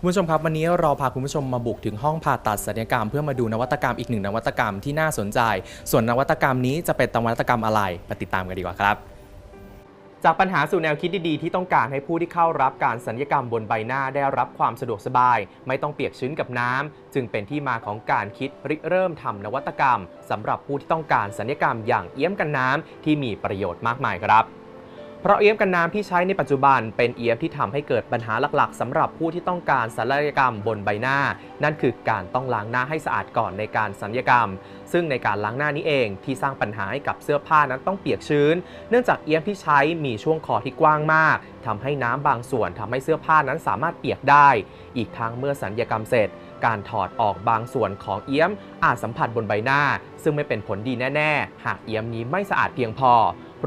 คุณผู้ชมครับ วันนี้เราพาคุณผู้ชมมาบุกถึงห้องผ่าตัดศัลยกรรม เพื่อมาดูนวัตกรรมอีกหนึ่งนวัตกรรมที่น่าสนใจ ส่วนนวัตกรรมนี้จะเป็นนวัตกรรมอะไรไปติดตามกันดีกว่าครับ จากปัญหาสู่แนวคิดดีๆ ที่ต้องการให้ผู้ที่เข้ารับการสัญญกรรมบนใบหน้าได้รับความสะดวกสบาย ไม่ต้องเปียกชื้นกับน้ำจึงเป็นที่มาของการคิดริเริ่มทำนวัตกรรมสำหรับผู้ที่ต้องการสัญญกรรมอย่างเอี้ยมกันน้ำที่มีประโยชน์มากมายครับ เพราะเอี้ยมกันน้ำที่ใช้ในปัจจุบันเป็นเอี้ยมที่ทำให้เกิดปัญหาหลักๆสำหรับผู้ที่ต้องการศัลยกรรมบนใบหน้า นั่นคือการต้องล้างหน้าให้สะอาดก่อนในการศัลยกรรม ซึ่งในการล้างหน้านี้เองที่สร้างปัญหาให้กับเสื้อผ้านั้นต้องเปียกชื้น เนื่องจากเอี้ยมที่ใช้มีช่วงคอที่กว้างมากทำให้น้ำบางส่วนทำให้เสื้อผ้านั้นสามารถเปียกได้ อีกทั้งเมื่อสัญญกรรมเสร็จการถอดออกบางส่วนของเอี้ยมอาจสัมผัสบนใบหน้า ซึ่งไม่เป็นผลดีแน่ ๆ หากเอี้ยมนี้ไม่สะอาดเพียงพอ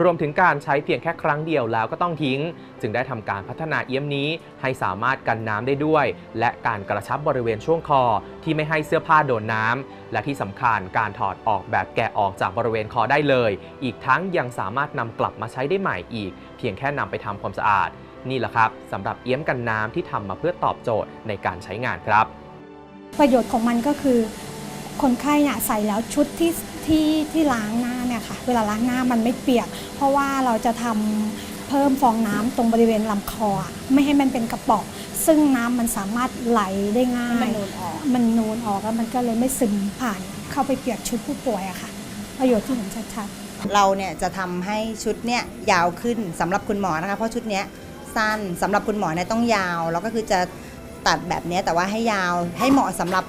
รวมถึงการใช้เพียงแค่ครั้งเดียวแล้วก็ต้องทิ้ง จึงได้ทำการพัฒนาเอี้ยมนี้ให้สามารถกันน้ำได้ด้วย และการกระชับบริเวณช่วงคอที่ไม่ให้เสื้อผ้าโดนน้ำและที่สำคัญการถอดออกแบบแกะออกจากบริเวณคอได้เลย อีกทั้งยังสามารถนำกลับมาใช้ได้ใหม่อีก เพียงแค่นำไปทำความสะอาด นี่แหละครับสำหรับเอี้ยมกันน้ำที่ทำมาเพื่อตอบโจทย์ในการใช้งานครับ ประโยชน์ของมันก็คือ คนไข้เนี่ยใส่แล้วชุดที่ที่ที่ล้างหน้าเนี่ยค่ะเวลาล้างหน้ามันไม่เปียก เพราะว่าเราจะทำเพิ่มฟองน้ำตรงบริเวณลำคออะไม่ให้มันเป็นกระป๋องซึ่งน้ำมันสามารถไหลได้ง่าย มันนูนออกมันนูนออกแล้วมันก็เลยไม่ซึมผ่านเข้าไปเปียกชุดผู้ป่วยอะค่ะ ประโยชน์ที่เห็นชัดๆเราเนี่ยจะทำให้ชุดเนี่ยยาวขึ้นสำหรับคุณหมอนะคะเพราะชุดเนี้ยสั้นสำหรับคุณหมอเนี่ยต้องยาว แล้วก็คือจะตัดแบบเนี้ยแต่ว่าให้ยาวให้เหมาะสำหรับ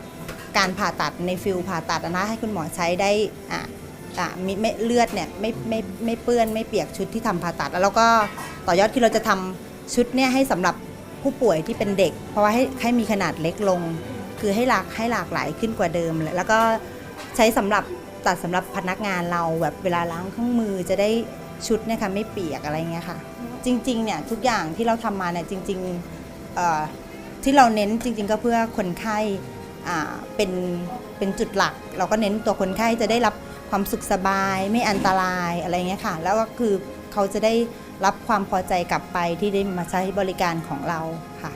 การผ่าตัดในฟิลผ่าตัดนะให้คุณหมอใช้ได้อะอะมีไม่เลือดเนี่ยไม่ไม่ไม่เปื้อนไม่เปียกชุดที่ทำผ่าตัด แล้วก็ต่อยอดคือเราจะทำชุดเนี่ยให้สำหรับผู้ป่วยที่เป็นเด็ก เพราะว่าให้ให้มีขนาดเล็กลง คือให้หลากให้หลากหลายขึ้นกว่าเดิมเลยแล้วก็ใช้สำหรับตัดสำหรับพนักงานเราแบบเวลาล้างเครื่องมือจะได้ชุดเนี่ยค่ะไม่เปียกอะไรเงี้ยค่ะ จริงๆเนี่ยทุกอย่างที่เราทำมาเนี่ยจริงๆที่เราเน้นจริง ๆ ก็เพื่อคนไข้ เป็นเป็นจุดหลัก เราก็เน้นตัวคนไข้จะได้รับความสุขสบายไม่อันตรายอะไรเงี้ยค่ะ แล้วก็คือเขาจะได้รับความพอใจกลับไปที่ได้มาใช้บริการของเราค่ะ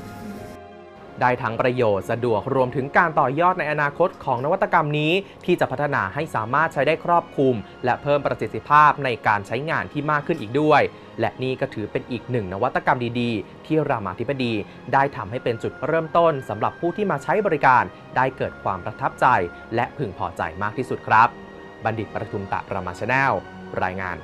ได้ทั้งประโยชน์สะดวกรวมถึงการต่อยอดในอนาคตของนวัตกรรมนี้ ที่จะพัฒนาให้สามารถใช้ได้ครอบคลุม และเพิ่มประสิทธิภาพในการใช้งานที่มากขึ้นอีกด้วย และนี่ก็ถือเป็นอีกหนึ่งนวัตกรรมดีๆ ที่รามาธิบดี ได้ทำให้เป็นจุดเริ่มต้นสำหรับผู้ที่มาใช้บริการ ได้เกิดความประทับใจ และพึงพอใจมากที่สุดครับ บัณฑิตประทุมตะรามาชาแนลรายงาน